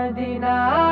Madina.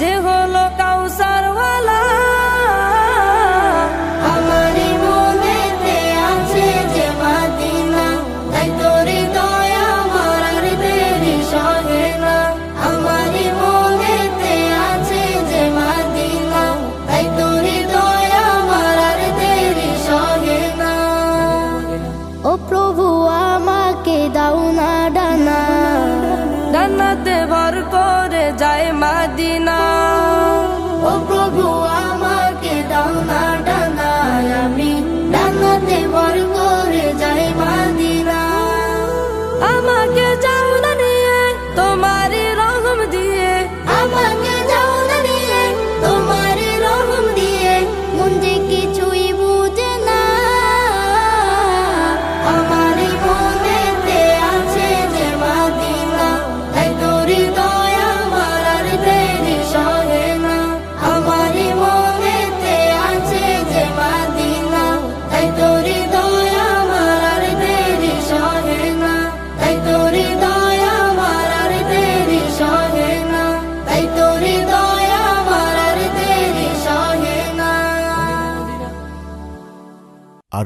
যে হলো কাউসারওয়ালা। আমারই মনেতে আছে যে মাদিনা তাই তোরে দয়া মারার দেরি সহে না। আমারই মনেতে আছে যে মাদিনা তাই তোরে দয়া মারার দেরি সহে না। ও প্রভু দাও না ডানা। ডানাতে ভর কর যায় মাদিনা। ও প্রভু আমাকে দাও না ডানা আমি ডানাতে বর্গ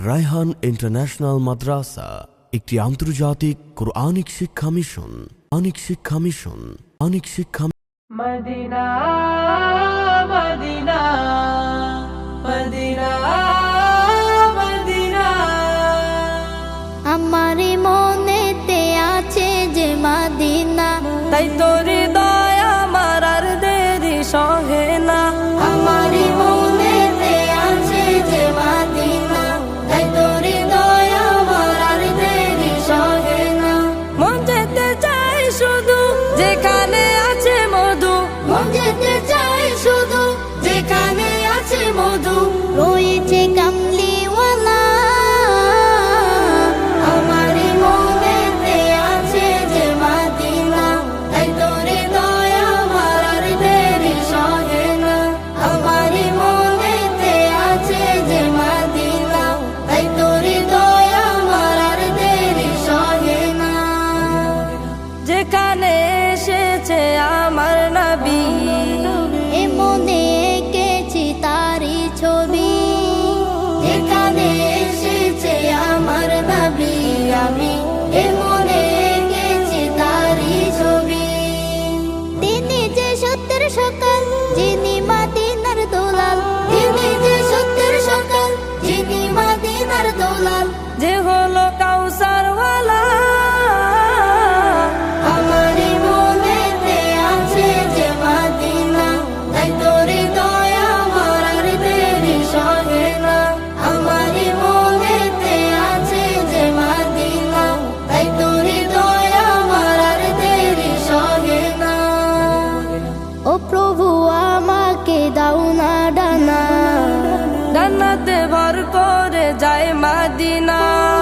রায়হান ইন্টারন্যাশনাল মাদ্রাসা একটি আন্তর্জাতিক কোরআনিক শিক্ষা মিশন অনেক শিক্ষা মিশন অনেক শিক্ষা আমার মনেতে আছে যে মাদিনা। তাই তোর শুধু রয়েছে ভর করে যায় মাদিনা।